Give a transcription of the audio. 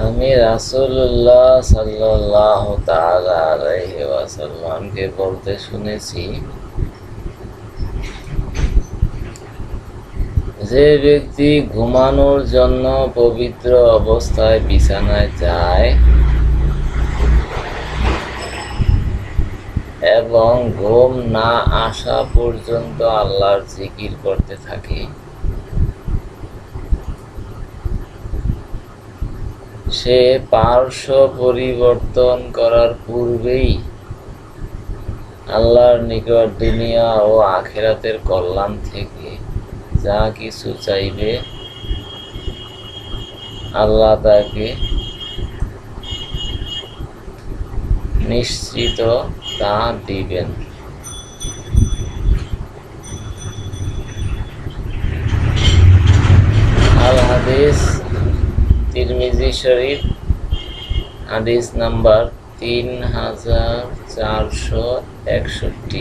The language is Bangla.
আমি তাআলা আলাইহি ওয়াসাল্লামকে বলতে শুনেছি, যে ব্যক্তি ঘুমানোর জন্য পবিত্র অবস্থায় বিছানায় যায় এবং ঘুম না আসা পর্যন্ত আল্লাহর জিকির করতে থাকে। সে পার্শ্ব পরিবর্তন করার পূর্বেই আল্লাহর নিকট দুনিয়া ও আখেরাতের কল্যাণ থেকে যা কিছু চাইবে, আল্লাহ তাকে নিশ্চিত তা দিবেন। শরীফ হাদিস নাম্বার তিন হাজার চারশো একষট্টি।